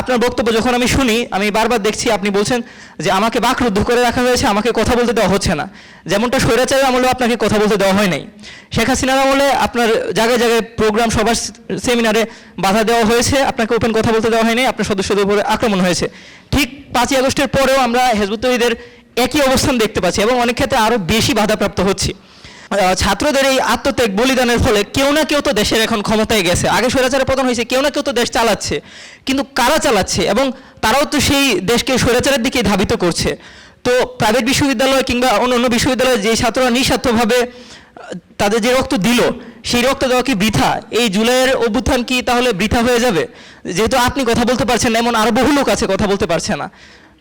আপনার বক্তব্য যখন আমি শুনি, আমি বারবার দেখছি আপনি বলছেন যে আমাকে বাকরুদ্ধ করে রাখা হয়েছে, আমাকে কথা বলতে দেওয়া হচ্ছে না। যেমনটা স্বৈরাচারের আমলেও আপনাকে কথা বলতে দেওয়া হয় নাই। শেখ হাসিনার আমলে আপনার জায়গায় জায়গায় প্রোগ্রাম সবার সেমিনারে বাধা দেওয়া হয়েছে, আপনাকে ওপেন কথা বলতে দেওয়া হয়নি, আপনার সদস্যদের উপরে আক্রমণ হয়েছে। ঠিক পাঁচই আগস্টের পরেও আমরা হেজবুত তহিদের একই অবস্থান দেখতে পাচ্ছি এবং অনেক ক্ষেত্রে আরও বেশি বাধাপ্রাপ্ত হচ্ছি। ছাত্রদের এই আত্মত্যাগ বলিদানের ফলে কেউ না কেউ তো দেশের এখন ক্ষমতায় গেছে। আগে স্বৈরাচারের পতন হয়েছে, কেউ না কেউ তো দেশ চালাচ্ছে। কিন্তু কারা চালাচ্ছে? এবং তারাও তো সেই দেশকে স্বৈরাচারের দিকে ধাবিত করছে। তো প্রাইভেট বিশ্ববিদ্যালয় কিংবা অন্য অন্য বিশ্ববিদ্যালয়ে যে ছাত্ররা নিঃস্বার্থভাবে তাদের যে রক্ত দিল, সেই রক্ত দেওয়া কি বৃথা? এই জুলাইয়ের অভ্যুত্থান কি তাহলে বৃথা হয়ে যাবে? যেহেতু আপনি কথা বলতে পারছেন না, এমন আরও বহু লোক আছে, কথা বলতে পারছে না।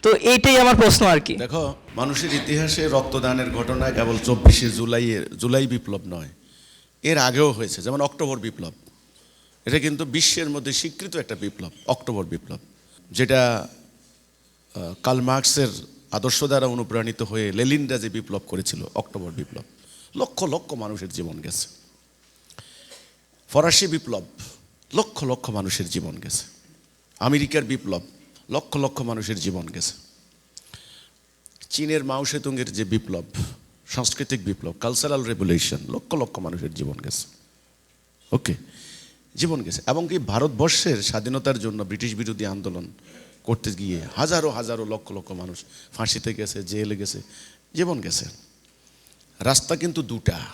তো এইটাই আমার প্রশ্ন আর কি। দেখো, মানুষের ইতিহাসে রক্তদানের ঘটনা কেবল চব্বিশে জুলাই জুলাই বিপ্লব নয়, এর আগেও হয়েছে, যেমন অক্টোবর বিপ্লব। এটা কিন্তু বিশ্বের মধ্যে স্বীকৃত একটা বিপ্লব, অক্টোবর বিপ্লব, যেটা কার্ল মার্কসের আদর্শ দ্বারা অনুপ্রাণিত হয়ে লেলিনরা যে বিপ্লব করেছিল, অক্টোবর বিপ্লব, লক্ষ লক্ষ মানুষের জীবন গেছে। ফরাসি বিপ্লব, লক্ষ লক্ষ মানুষের জীবন গেছে। আমেরিকার বিপ্লব লক্ষ লক্ষ মানুষের জীবন গেছে। চীনের মাও সেতুংয়ের যে বিপ্লব, সাংস্কৃতিক বিপ্লব কালচারাল রেভলিউশন লক্ষ লক্ষ মানুষের জীবন গেছে। ওকে জীবন গেছে। এবং কি ভারতবর্ষের স্বাধীনতার জন্য ব্রিটিশ বিরোধী আন্দোলন করতে গিয়ে হাজারো হাজারো লক্ষ লক্ষ মানুষ ফাঁসিতে গেছে, জেলে গেছে, জীবন গেছে। রাস্তা কিন্তু দুটা।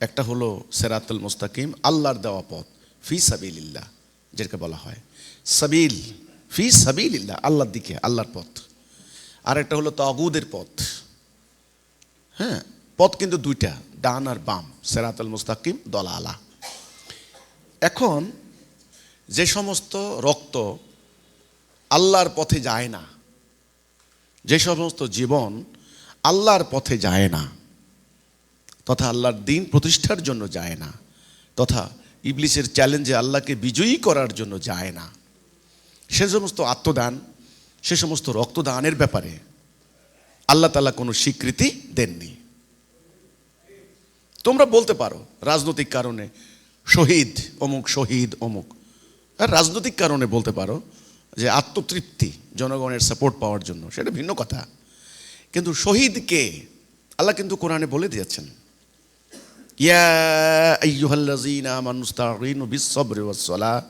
একটা হলো সেরাতুল মুস্তাকিম, আল্লাহর দেওয়া পথ, ফি সাবিলিল্লাহ, যেটাকে বলা হয়। সাবিল ফি সাবিলিল্লাহ, আল্লাহর দিকে, আল্লাহর পথ। আর একটা হলো তগুদের পথ। হ্যাঁ পথ কিন্তু দুইটা, ডান আর বাম, সেরাতুল মুস্তাকিম, দলালা। এখন, যে সমস্ত রক্ত আল্লাহর পথে যায় না, যে সমস্ত জীবন আল্লাহর পথে যায় না, তথা আল্লাহর দিন প্রতিষ্ঠার জন্য যায় না, তথা ইবলিসের চ্যালেঞ্জে আল্লাহকে বিজয়ী করার জন্য যায় না সে সমস্ত আত্মদান, সে সমস্ত রক্তদানের ব্যাপারে আল্লাহ তালা কোনো স্বীকৃতি দেননি। তোমরা বলতে পারো, রাজনৈতিক কারণে শহীদ অমুক শহীদ অমুক। আর রাজনৈতিক কারণে বলতে পারো যে আত্মতৃপ্তি, জনগণের সাপোর্ট পাওয়ার জন্য, সেটা ভিন্ন কথা। কিন্তু শহীদকে আল্লাহ কিন্তু কোরআনে বলে দিয়েছেন। ইয়া আইয়ুহাল্লাযীনা আমানু ইসতাঈনু ওয়াস-সালাহ।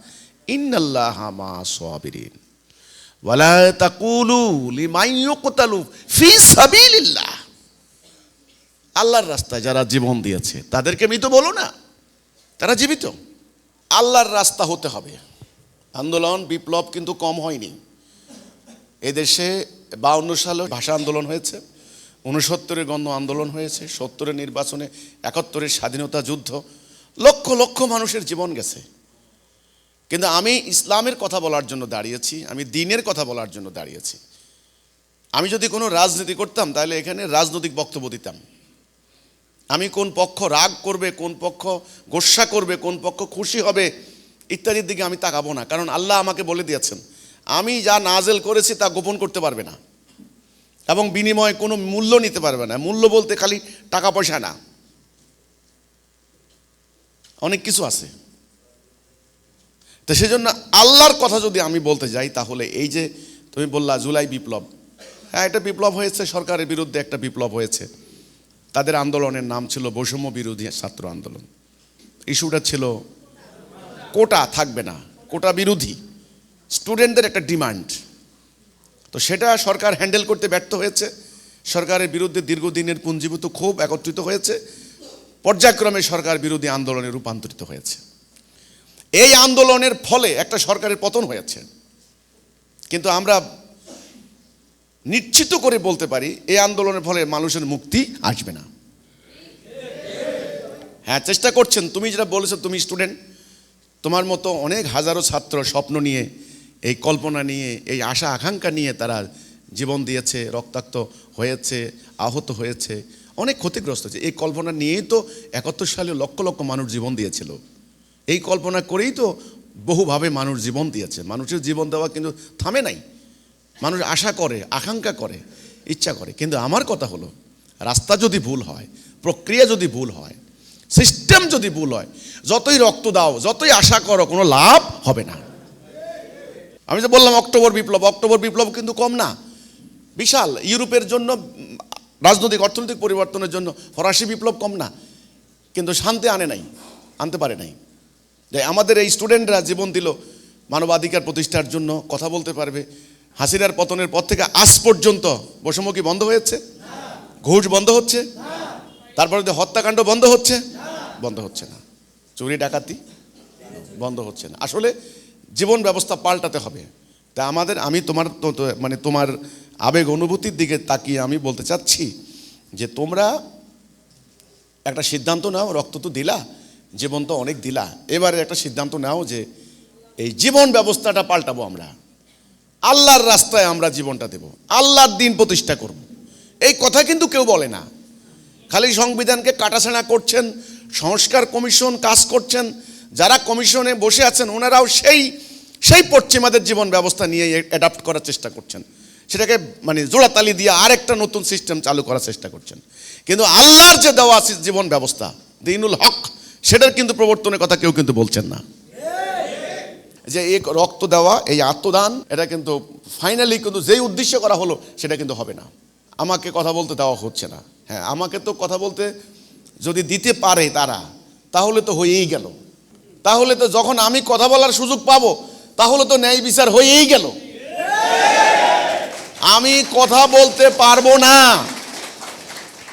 আল্লাহর রাস্তায় যারা জীবন দিয়েছে, তাদেরকে মৃত বলো না। তারা জীবিত। আল্লাহর রাস্তা হতে হবে। আন্দোলন, বিপ্লব কিন্তু কম হয়নি। এদেশে বাউন্ন সালে ভাষা আন্দোলন হয়েছে উনসত্তরের গণ আন্দোলন হয়েছে, সত্তরের নির্বাচনে একাত্তরের স্বাধীনতা যুদ্ধ, লক্ষ লক্ষ মানুষের জীবন গেছে। কিন্তু আমি ইসলামের কথা বলার জন্য দাঁড়িয়েছি, আমি দিনের কথা বলার জন্য দাঁড়িয়েছি। আমি যদি কোনো রাজনীতি করতাম, তাহলে এখানে রাজনৈতিক বক্তব্য দিতাম। আমি কোন পক্ষ রাগ করবে, কোন পক্ষ গোসা করবে, কোন পক্ষ খুশি হবে, ইত্যাদির দিকে আমি তাকাবো না। কারণ আল্লাহ আমাকে বলে দিয়েছেন, আমি যা নাজেল করেছি তা গোপন করতে পারবে না। এবং বিনিময়ে কোনো মূল্য নিতে পারবে না। মূল্য বলতে খালি টাকা পয়সা না। অনেক কিছু আছে। তো সেজন্য আল্লাহর কথা যদি আমি বলতে যাই, তাহলে এই যে তুমি বললা জুলাই বিপ্লব। হ্যাঁ এটা বিপ্লব হয়েছে, সরকারের বিরুদ্ধে একটা বিপ্লব হয়েছে। তাদের আন্দোলনের নাম ছিল বৈষম্য বিরোধী ছাত্র আন্দোলন। ইস্যুটা ছিল কোটা থাকবে না, কোটা বিরোধী, স্টুডেন্টদের একটা ডিমান্ড। তো সেটা সরকার হ্যান্ডেল করতে ব্যর্থ হয়েছে। সরকারের বিরুদ্ধে দীর্ঘদিনের পুঞ্জীভূত ক্ষোভ একত্রিত হয়েছে। পর্যায়ক্রমে সরকার বিরোধী আন্দোলনে রূপান্তরিত হয়েছে। এই আন্দোলনের ফলে একটা সরকারের পতন হয়েছে। কিন্তু আমরা নিশ্চিত করে বলতে পারি, এই আন্দোলনের ফলে মানুষের মুক্তি আসবে না। হ্যাঁ চেষ্টা করছেন। তুমি যেটা বলেছ, তুমি স্টুডেন্ট, তোমার মতো অনেক হাজারো ছাত্র স্বপ্ন নিয়ে, এই কল্পনা নিয়ে, এই আশা, আকাঙ্ক্ষা নিয়ে তারা জীবন দিয়েছে, রক্তাক্ত হয়েছে, আহত হয়েছে, অনেক ক্ষতিগ্রস্ত হয়েছে। এই কল্পনা নিয়েই তো একাত্তর সালে লক্ষ লক্ষ মানুষ জীবন দিয়েছিল। এই কল্পনা করেই তো বহুভাবে মানুষ জীবন দিয়েছে। মানুষের জীবন দেওয়া কিন্তু থামে নাই। মানুষ আশা করে, আকাঙ্ক্ষা করে, ইচ্ছা করে। কিন্তু আমার কথা হলো, রাস্তা যদি ভুল হয়, প্রক্রিয়া যদি ভুল হয়, সিস্টেম যদি ভুল হয়, যতই রক্ত দাও, যতই আশা করো, কোনো লাভ হবে না। আমি যে বললাম অক্টোবর বিপ্লব অক্টোবর বিপ্লব কিন্তু কম না। বিশাল, ইউরোপের জন্য, রাজনৈতিক, অর্থনৈতিক পরিবর্তনের জন্য ফরাসি বিপ্লব কম না। কিন্তু শান্তি আনে নাই, আনতে পারে নাই। যে আমাদের এই স্টুডেন্টরা জীবন দিল মানবাধিকার প্রতিষ্ঠার জন্য কথা বলতে পারবে। হাসিনার পতনের পর থেকে আজ পর্যন্ত বৈষম্য কি বন্ধ হয়েছে? ঘুষ বন্ধ হচ্ছে? তারপরে যে হত্যাকাণ্ড বন্ধ হচ্ছে? বন্ধ হচ্ছে না। চুরি, ডাকাতি বন্ধ হচ্ছে না। আসলে জীবন ব্যবস্থা পাল্টাতে হবে। তা আমাদের, আমি তোমার মানে তোমার আবেগ অনুভূতির দিকে তাকিয়ে আমি বলতে চাচ্ছি যে তোমরা একটা সিদ্ধান্ত নাও, রক্ত তো দিলা। জীবন তো অনেক দিলা। এবারে একটা সিদ্ধান্ত নাও যে এই জীবন ব্যবস্থাটা পাল্টাবো আমরা। আল্লাহর রাস্তায় আমরা জীবনটা দেব। আল্লাহর দিন প্রতিষ্ঠা করব। এই কথা কিন্তু কেউ বলে না। খালি সংবিধানকে কাটাছেঁড়া করছেন, সংস্কার কমিশন কাজ করছেন, যারা কমিশনে বসে আছেন, ওনারাও সেই সেই পশ্চিমাদের জীবন ব্যবস্থা নিয়ে অ্যাডাপ্ট করার চেষ্টা করছেন। সেটাকে মানে জোড়াতালি দিয়ে আরেকটা নতুন সিস্টেম চালু করার চেষ্টা করছেন। কিন্তু আল্লাহর যে দেওয়া জীবন ব্যবস্থা, দিনুল হক সেটার কিন্তু প্রবর্তনের কথা কেউ কিন্তু বলছেন না। যে এই রক্ত দেওয়া, এই আত্মদান, এটা কিন্তু ফাইনালি কিন্তু যেই উদ্দেশ্য করা হলো, সেটা কিন্তু হবে না। আমাকে কথা বলতে দেওয়া হচ্ছে না। হ্যাঁ আমাকে তো কথা বলতে যদি দিতে পারে তারা, তাহলে তো হয়েই গেল। তাহলে তো যখন আমি কথা বলার সুযোগ পাবো, তাহলে তো ন্যায় বিচার হয়েই গেল। আমি কথা বলতে পারব না।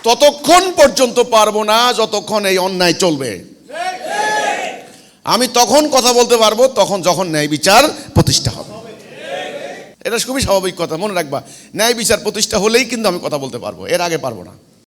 ততক্ষণ পর্যন্ত পারব না, যতক্ষণ এই অন্যায় চলবে। আমি তখন কথা বলতে পারব, তখন যখন ন্যায় বিচার প্রতিষ্ঠা হবে। এটা খুবই স্বাভাবিক কথা, মনে রাখবা। ন্যায় বিচার প্রতিষ্ঠা হলেই কিন্তু আমি কথা বলতে পারব, এর আগে পারব না।